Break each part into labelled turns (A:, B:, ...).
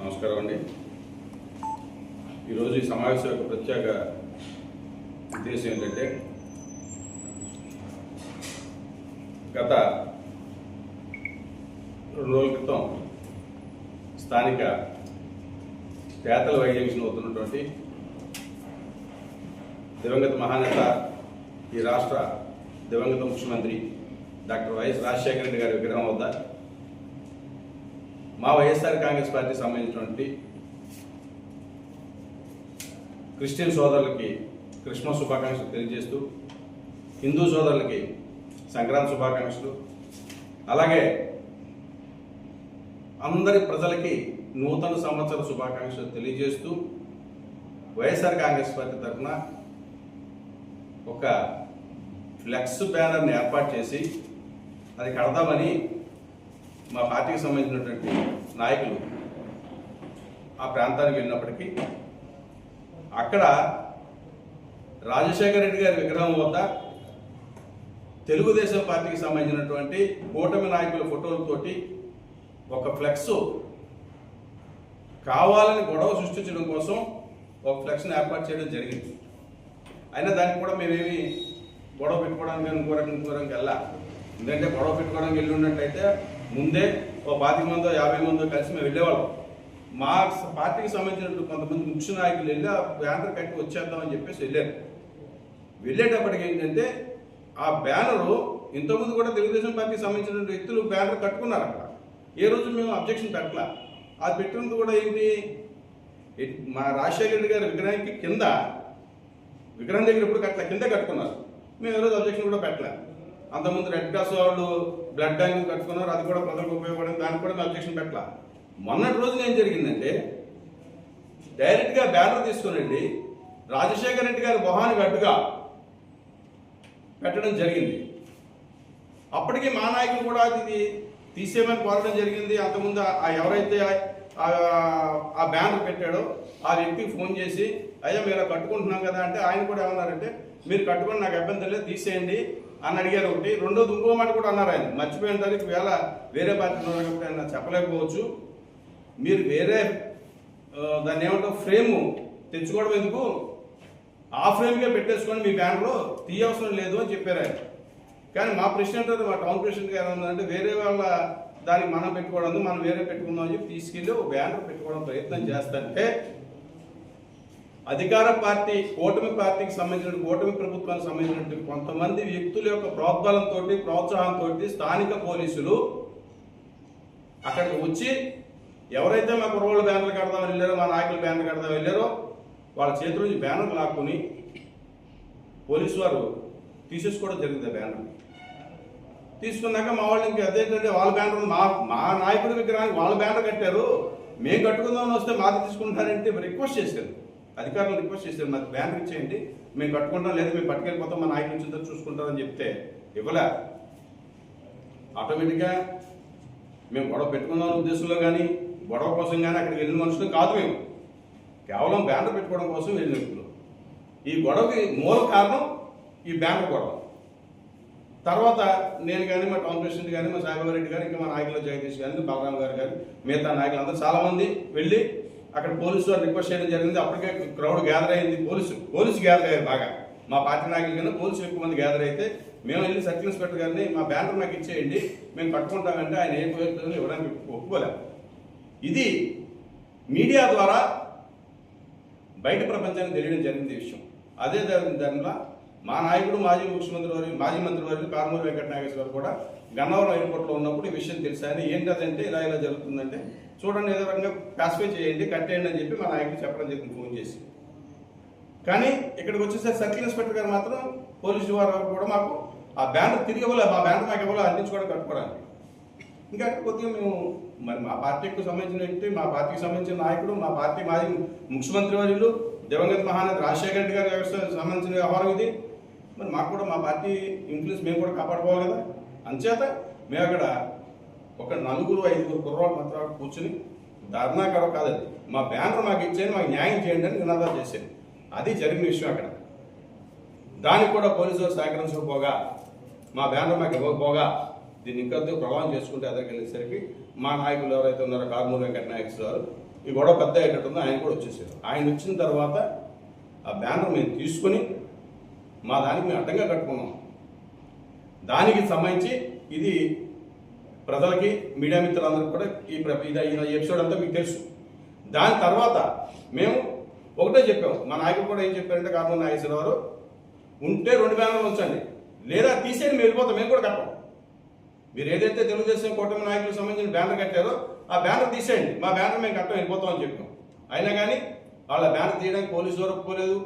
A: నమస్కారం అండి. ఈరోజు ఈ సమావేశం యొక్క ప్రత్యేక ఉద్దేశం ఏంటంటే గత రెండు రోజుల క్రితం స్థానిక పేతల వైజంక్షన్ అవుతున్నటువంటి దివంగత మహానేత ఈ రాష్ట్ర దివంగత ముఖ్యమంత్రి డాక్టర్ వైఎస్ రాజశేఖర రెడ్డి గారి విగ్రహం వద్ద మా వైఎస్ఆర్ కాంగ్రెస్ పార్టీ సంబంధించినటువంటి క్రిస్టియన్ సోదరులకి క్రిస్మస్ శుభాకాంక్షలు తెలియజేస్తూ హిందూ సోదరులకి సంక్రాంతి శుభాకాంక్షలు అలాగే అందరి ప్రజలకి నూతన సంవత్సర శుభాకాంక్షలు తెలియజేస్తూ వైఎస్ఆర్ కాంగ్రెస్ పార్టీ తరఫున ఒక ఫ్లెక్స్ బ్యానర్ని ఏర్పాటు చేసి అది కడదామని మా పార్టీకి సంబంధించినటువంటి నాయకులు ఆ ప్రాంతానికి వెళ్ళినప్పటికీ అక్కడ రాజశేఖర రెడ్డి గారి విగ్రహం వద్ద తెలుగుదేశం పార్టీకి సంబంధించినటువంటి కూటమి నాయకుల ఫోటోలతోటి ఒక ఫ్లెక్స్ కావాలని గొడవ సృష్టించడం కోసం ఒక ఫ్లెక్స్ని ఏర్పాటు చేయడం జరిగింది. అయినా దానికి కూడా మేమేమి గొడవ పెట్టుకోవడానికి ఇంకో రకం ఇంకో రకంకి వెళ్ళా. ఎందుకంటే గొడవ పెట్టుకోవడానికి వెళ్ళి ఉన్నట్టయితే ముందే ఓ పాతిక మందో యాభై మందో కలిసి మేము వెళ్ళేవాళ్ళం. మా పార్టీకి సంబంధించిన కొంతమంది ముఖ్య నాయకులు వెళ్ళి ఆ బ్యానర్ కట్టి వచ్చేద్దామని చెప్పేసి వెళ్ళారు. వెళ్ళేటప్పటికి ఏంటంటే ఆ బ్యానరు ఇంతకుముందు కూడా తెలుగుదేశం పార్టీకి సంబంధించిన వ్యక్తులు బ్యానర్ కట్టుకున్నారు అక్కడ. ఏ రోజు మేము అబ్జెక్షన్ పెట్టలా. అది పెట్టినది కూడా ఏంటి? మా రాజశేఖర రెడ్డి గారి విగ్రహానికి కింద విగ్రహం దగ్గర ఎప్పుడు కట్టలే? కింద కట్టుకున్నారు. మేము ఏ రోజు అబ్జెక్షన్ కూడా పెట్టలే. అంతకుముందు రెడ్ క్రాస్ వాళ్ళు బ్లడ్ బ్యాంక్ కట్టుకున్నారు అది కూడా ప్రజలకు ఉపయోగపడింది దానికి కూడా మేము అబ్జెక్షన్ పెట్టాల. మొన్నటి రోజున ఏం జరిగిందంటే డైరెక్ట్గా బ్యానర్ తీసుకునండి రాజశేఖర రెడ్డి గారి మొహానికి అడ్డుగా పెట్టడం జరిగింది. అప్పటికి మా నాయకులు కూడా ఇది తీసేయమని కోరడం జరిగింది. అంతకుముందు ఆ ఎవరైతే ఆ- బ్యానర్ పెట్టాడో ఆ వ్యక్తికి ఫోన్ చేసి అయ్యా మీరు కట్టుకుంటున్నాం కదా అంటే ఆయన కూడా ఏమన్నారంటే మీరు కట్టుకొని నాకు అభ్యంతరం లేదు తీసేయండి. అని అడిగారు ఒకటి. రెండోది ఇంకో మాట కూడా అన్నారు ఆయన. మర్చిపోయిన దానికి వేళ వేరే పార్టీలో ఉన్నప్పుడు ఆయన చెప్పలేకపోవచ్చు. మీరు వేరే దాన్ని ఏమంటారు ఫ్రేమ్ తెచ్చుకోవడం ఎందుకు? ఆ ఫ్రేమ్కే పెట్టేసుకొని మీ బ్యానర్లో తీయవసరం లేదు అని చెప్పారు ఆయన. కానీ మా ప్రెసిడెంట్ మా టౌన్ ప్రెసిడెంట్ గారు ఉందంటే వేరే వాళ్ళ దానికి మనం పెట్టుకోవడం మనం వేరే పెట్టుకుందాం అని చెప్పి తీసుకెళ్ళి ఒక బ్యానర్ పెట్టుకోవడం ప్రయత్నం చేస్తుంటే అధికార పార్టీ కూటమి పార్టీకి సంబంధించిన కూటమి ప్రభుత్వానికి సంబంధించినటువంటి కొంతమంది వ్యక్తుల యొక్క ప్రోద్బలంతో ప్రోత్సాహంతో స్థానిక పోలీసులు అక్కడికి వచ్చి ఎవరైతే మా కుర్రోళ్ళు బ్యానర్లు కడదాం వెళ్ళారో మా నాయకులు బ్యానర్లు కడదాం వెళ్ళారో వాళ్ళ చేతుల నుంచి బ్యానర్ లాక్కుని పోలీసు వారు తీసేసుకోవడం జరిగింది బ్యానర్. తీసుకున్నాక మా వాళ్ళు ఇంకా అదేంటంటే వాళ్ళ బ్యానర్ ఉంది. మా మా నాయకుడి విగ్రహానికి వాళ్ళ బ్యానర్ కట్టారు. మేము కట్టుకుందామని వస్తే మాది తీసుకుంటారంటే రిక్వెస్ట్ చేశారు. అధికారులు రిక్వెస్ట్ చేశారు. మాకు బ్యానర్ ఇచ్చేయండి. మేము కట్టుకుంటాం లేదా మేము పట్టుకెళ్ళిపోతాం మా నాయకులు నుంచి చూసుకుంటామని చూసుకుంటారని చెప్తే ఇవ్వలే. ఆటోమేటిక్గా మేము గొడవ పెట్టుకుందాం ఉద్దేశంలో కానీ గొడవ కోసం కానీ అక్కడికి వెళ్ళిన మనుషులు కాదు మేము. కేవలం బ్యానర్ పెట్టుకోవడం కోసం వెళ్ళిన వ్యక్తులు. ఈ గొడవకి మూల కారణం ఈ బ్యానర్ గొడవ. తర్వాత నేను కానీ మా టౌన్ ప్రెసిడెంట్ కానీ మా సాయిబాబా రెడ్డి గారు ఇంకా మా నాయకులు జగదీష్ గారు బలరామ్ గారు కానీ మిగతా నాయకులు అందరూ చాలామంది వెళ్ళి అక్కడ పోలీసు వారు రిక్వెస్ట్ చేయడం జరిగింది. అప్పటికే క్రౌడ్ గ్యాదర్ అయింది. పోలీసు పోలీసు గ్యాదర్ అయ్యారు బాగా. మా పార్టీ నాయకులు కన్నా పోలీసులు ఎక్కువ మంది గ్యాదర్ అయితే మేము వెళ్ళి సర్కిల్ ఇన్స్పెక్టర్ గారిని మా బ్యానర్ నాకు ఇచ్చేయండి. మేము పట్టుకుంటామంటే ఆయన ఏం పోయిందని ఇవ్వడానికి ఒప్పుకోలేము ఇది మీడియా ద్వారా బయట ప్రపంచానికి తెలియడం జరిగింది ఈ విషయం. అదే దానిలో మా నాయకుడు మాజీ ముఖ్యమంత్రి వారి మాజీ మంత్రి వారి కారుమూరి వెంకట నాగేశ్వర కూడా గన్నవరం ఎయిర్పోర్ట్లో ఉన్నప్పుడు ఈ విషయం తెలుసా అని ఏంటంటే ఇలా ఇలా జరుగుతుందంటే చూడండి ఏదో రకంగా పాసిఫై చేయండి కట్టేయండి అని చెప్పి మా నాయకుడు చెప్పడం జరిగింది ఫోన్ చేసి. కానీ ఇక్కడికి వచ్చేసరికి సర్కిల్ ఇన్స్పెక్టర్ గారు మాత్రం పోలీసు వారు కూడా మాకు ఆ బ్యాండ్ తిరిగి ఇవ్వలేదు మా బ్యాండ్ మాకు ఇవ్వలేదు అందించుకోవడం కట్టుకోవడానికి. ఇంకా కొద్దిగా మేము మరి మా పార్టీకి సంబంధించిన వ్యక్తి మా పార్టీకి సంబంధించిన నాయకుడు మా పార్టీ మాజీ ముఖ్యమంత్రి వర్యులు దివంగత మహానేత రాజశేఖర రెడ్డి గారి సంబంధించిన వ్యవహారం ఇది. మరి మాకు కూడా మా పార్టీ ఇన్ఫ్లుయెన్స్ మేము కూడా కాపాడుకోవాలి కదా. అంచేత మేము అక్కడ ఒక నలుగురు ఐదుగురు కుర్రాళ్ళు మాత్రం కూర్చుని ధర్నా కడ కాదండి మా బ్యానర్ మాకు ఇచ్చేయండి మాకు న్యాయం చేయండి అని నినాదాలు చేసేది అది జరిగిన విషయం అక్కడ. దానికి కూడా పోలీసులు సహకరించకపోగా మా బ్యానర్ మాకు ఇవ్వకపోగా దీన్ని ఇంకా ప్రభావం చేసుకుంటే ఎదగలేసరికి వెళ్ళేసరికి మా నాయకులు ఎవరైతే ఉన్నారో కార్మూర్ వెంకట నాయక్ గారు ఈ గొడవ పెద్ద అయ్యేటట్టుందో ఆయన కూడా వచ్చేసారు. ఆయన వచ్చిన తర్వాత ఆ బ్యానర్ మేము తీసుకొని మా దానికి మేము అడ్డంగా కట్టుకున్నాం. దానికి సంబంధించి ఇది ప్రజలకి మీడియా మిత్రులందరికీ కూడా ఈ ఇది ఈ ఎపిసోడ్ అంతా మీకు తెలుసు. దాని తర్వాత మేము ఒకటే చెప్పాం. మా నాయకుడు కూడా ఏం చెప్పారంటే కార్మూర్ నాగేశ్వరరావు గారు ఉంటే రెండు బ్యానర్లు ఉంచండి. లేదా తీసేయండి మేము వెళ్ళిపోతాం మేము కూడా కట్టం. మీరు ఏదైతే తెలుగుదేశం కూటమి నాయకులకు సంబంధించిన బ్యానర్ కట్టారో ఆ బ్యానర్ తీసేయండి. మా బ్యానర్ మేము కట్టం వెళ్ళిపోతాం అని చెప్పాం. అయినా కానీ వాళ్ళ బ్యానర్ తీయడానికి పోలీసు వారు ఒప్పుకోలేదు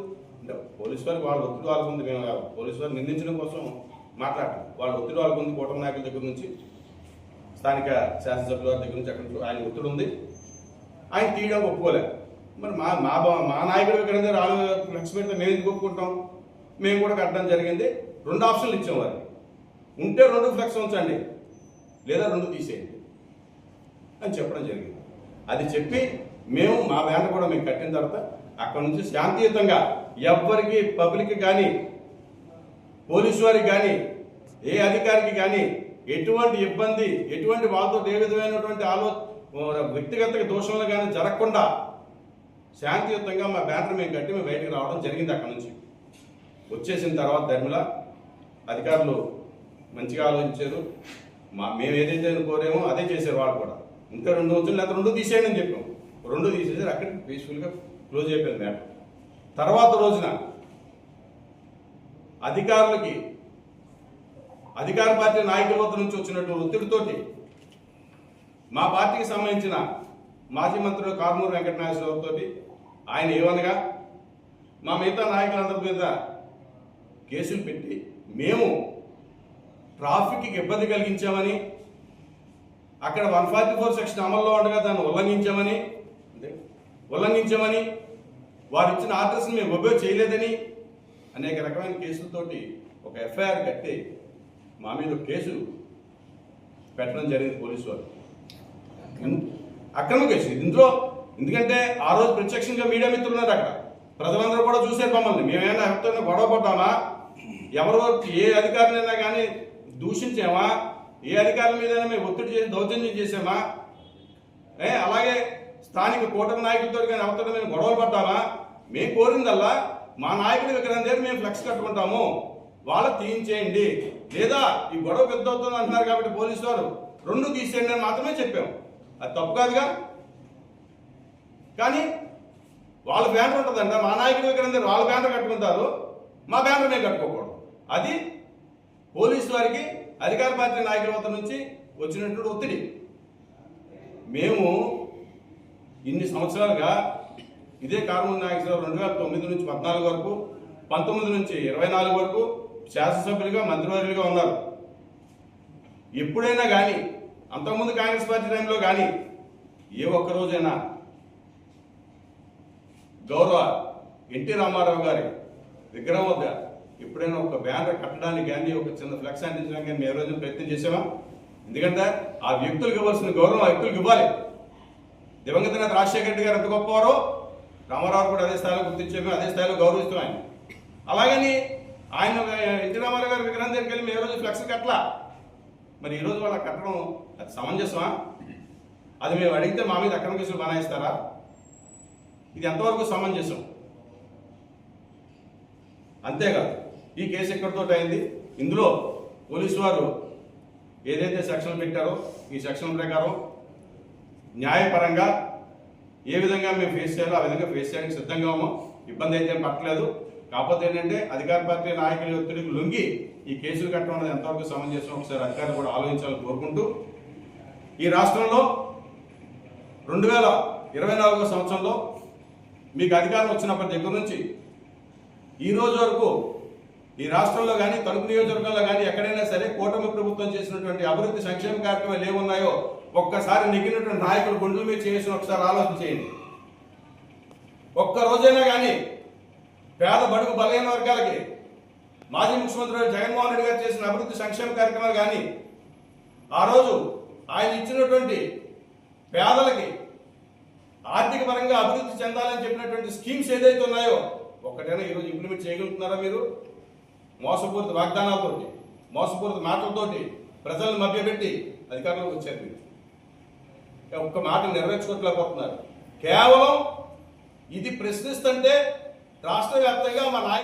A: అంటే పోలీసు వారికి వాళ్ళ ఒత్తిడి వాళ్ళకు ఉంది. మేము పోలీసు వారు నిందించడం కోసం మాట్లాడటం. వాళ్ళ ఒత్తిడి వాళ్ళకు ఉంది కూటమి నాయకుల దగ్గర నుంచి. స్థానిక శాసనసభ్యుల వారి దగ్గర నుంచి అక్కడ ఆయన ఒత్తిడి ఉంది. ఆయన తీయడం ఒప్పుకోలేదు మరి మా మా బా- మా నాయకుడు ఇక్కడ రాళ్ళు లక్ష్మి పెడితే మేము ఎందుకు ఒప్పుకుంటాం? మేము కూడా కట్టడం జరిగింది. రెండు ఆప్షన్లు ఇచ్చాం వారికి. ఉంటే రెండు ఫ్లెక్స్ ఉంచండి. లేదా రెండు తీసేయండి. అని చెప్పడం జరిగింది. అది చెప్పి మేము మా బ్యానర్ కూడా మేము కట్టిన తర్వాత అక్కడ నుంచి శాంతియుతంగా ఎవ్వరికి పబ్లిక్ కానీ పోలీసు వారికి కానీ ఏ అధికారికి కానీ ఎటువంటి ఇబ్బంది ఎటువంటి వాళ్ళతో ఏ విధమైనటువంటి ఆలో వ్యక్తిగత దోషంలో కానీ జరగకుండా శాంతియుతంగా మా బ్యానర్ మేము కట్టి మేము బయటకు రావడం జరిగింది అక్కడ నుంచి. వచ్చేసిన తర్వాత ధర్మిల అధికారులు మంచిగా ఆలోచించారు. మా మేము ఏదైతే కోరామో అదే చేశారు వాళ్ళు కూడా. ఇంకా రెండు రోజులు లేకపోతే రెండు తీసేయండి అని చెప్పాం. రెండు తీసేసారు అక్కడికి పీస్ఫుల్గా క్లోజ్ అయిపోయింది మ్యాటర్. తర్వాత రోజున అధికారులకి అధికార పార్టీ నాయకుల వద్ద నుంచి వచ్చినటువంటి ఒత్తిడితోటి మా పార్టీకి సంబంధించిన మాజీ మంత్రులు కారుమూరు వెంకటనాగేశ్వరరావు ఆయన ఏమనగా మా మిగతా నాయకులందరి మీద కేసులు పెట్టి మేము ట్రాఫిక్కి ఇబ్బంది కలిగించామని అక్కడ వన్ ఫార్టీ ఫోర్ సెక్షన్ అమల్లో ఉండగా దాన్ని ఉల్లంఘించామని అంటే ఉల్లంఘించామని వారు ఇచ్చిన ఆర్డర్స్ని మేము ఒబే చేయలేదని అనేక రకమైన కేసులతోటి ఒక ఎఫ్ఐఆర్ కట్టి మా మీద కేసు పెట్టడం జరిగింది పోలీసు వారు. అక్రమ కేసు. ఇందులో ఎందుకంటే ఆ రోజు ప్రత్యక్షంగా మీడియా మిత్రులు ఉన్నారు అక్కడ. ప్రజలందరూ కూడా చూసే మమ్మల్ని. మేమేమైనా ఎవరితో గొడవ పడ్డామా? ఎవరో ఏ అధికారులైనా కానీ దూషించామా? ఏ అధికారుల మీద మేము ఒత్తిడి చేసి దౌర్జన్యం చేసామా ఏ అలాగే స్థానిక కూటమి నాయకులతో కానీ అవతల మేము గొడవలు పడ్డామా? మేము కోరిందల్లా మా నాయకుడి విగ్రహం దగ్గర మేము ఫ్లెక్స్ కట్టుకుంటాము. వాళ్ళు తీయించేయండి లేదా ఈ గొడవ పెద్ద అవుతుంది అంటున్నారు కాబట్టి పోలీసు వారు రెండు తీసేయండి అని మాత్రమే చెప్పాం. అది తప్పు కాదుగా? కానీ వాళ్ళ బ్యానర్ ఉంటుందంట. మా నాయకుడి విగ్రహం దగ్గర వాళ్ళ బ్యానర్ కట్టుకుంటారు. మా బ్యానర్ మేము కట్టుకోకూడదు. అది పోలీసు వారికి అధికార పార్టీ నాయకుల వద్ద నుంచి వచ్చినటువంటి ఒత్తిడి. మేము ఇన్ని సంవత్సరాలుగా ఇదే కారుమూరి నాయకులు రెండు వేల తొమ్మిది నుంచి పద్నాలుగు వరకు పంతొమ్మిది నుంచి ఇరవై నాలుగు వరకు శాసనసభ్యులుగా మంత్రివర్యులుగా ఉన్నారు. ఎప్పుడైనా కానీ అంతకుముందు కాంగ్రెస్ పార్టీ టైంలో కానీ ఏ ఒక్క రోజైనా గౌరవ ఎన్టీ రామారావు గారి విగ్రహం వద్ద ఎప్పుడైనా ఒక బ్యానర్ కట్టడానికి కానీ ఒక చిన్న ఫ్లెక్స్ అంటించడానికి కానీ మేము ఏ ప్రయత్నం చేసామా ఎందుకంటే ఆ వ్యక్తులకు ఇవ్వాల్సిన గౌరవం ఆ వ్యక్తులకు ఇవ్వాలి. దివంగత నేత రాజశేఖర రెడ్డి గారు ఎంత గొప్పవారో రామారావు కూడా అదే స్థాయిలో గుర్తించాము అదే స్థాయిలో గౌరవిస్తాం ఆయన అలాగని ఆయన ఎన్టీ రామారావు గారి విగ్రహం దగ్గరికి వెళ్ళి మేము రోజు ఫ్లెక్స్ కట్టలా. మరి ఈరోజు వాళ్ళ కట్టడం అది సమంజసమా? అది మేము అడిగితే మా మీద అక్రమ కేసులు బనాయిస్తారా? ఇది ఎంతవరకు సమంజసం? అంతేకాదు ఈ కేసు ఎక్కడితో అయింది? ఇందులో పోలీసు వారు ఏదైతే సెక్షన్ పెట్టారో ఈ సెక్షన్ ప్రకారం న్యాయపరంగా ఏ విధంగా మేము ఫేస్ చేయాలో ఆ విధంగా ఫేస్ చేయడానికి సిద్ధంగా ఉన్నాం. ఇబ్బంది అయితే పట్టలేదు. కాకపోతే ఏంటంటే అధికార పార్టీ నాయకుల ఒత్తిడికి లొంగి ఈ కేసులు కట్టడం అనేది ఎంతవరకు సమంజసం ఒకసారి అధికారులు కూడా ఆలోచించాలని కోరుకుంటూ ఈ రాష్ట్రంలో రెండు వేల ఇరవై నాలుగో సంవత్సరంలో మీకు అధికారం వచ్చినప్పటి దగ్గర నుంచి ఈ రోజు వరకు ఈ రాష్ట్రంలో కానీ తణుకు నియోజకవర్గంలో కానీ ఎక్కడైనా సరే కూటమి ప్రభుత్వం చేసినటువంటి అభివృద్ధి సంక్షేమ కార్యక్రమాలు ఏమున్నాయో ఒక్కసారి నెగ్గినటువంటి నాయకులు గుండెల మీద చేసిన ఒకసారి ఆలోచన చేయండి. ఒక్క రోజైనా కానీ పేద బడుగు బలహీన వర్గాలకి మాజీ ముఖ్యమంత్రి జగన్మోహన్ రెడ్డి గారు చేసిన అభివృద్ధి సంక్షేమ కార్యక్రమాలు కానీ ఆ రోజు ఆయన ఇచ్చినటువంటి పేదలకి ఆర్థిక పరంగా అభివృద్ధి చెందాలని చెప్పినటువంటి స్కీమ్స్ ఏదైతే ఉన్నాయో ఒక్కటైనా ఈరోజు ఇంప్లిమెంట్ చేయగలుగుతున్నారా మీరు? మోసపూరిత వాగ్దానాలతోటి మోసపూరిత మాటలతోటి ప్రజలను మభ్యపెట్టి అధికారంలోకి వచ్చారు మీరు. ఒక్క మాట నెరవేర్చుకోవట్లేకపోతున్నారు. కేవలం ఇది ప్రశ్నిస్తుంటే రాష్ట్ర వ్యాప్తంగా మా నాయకులు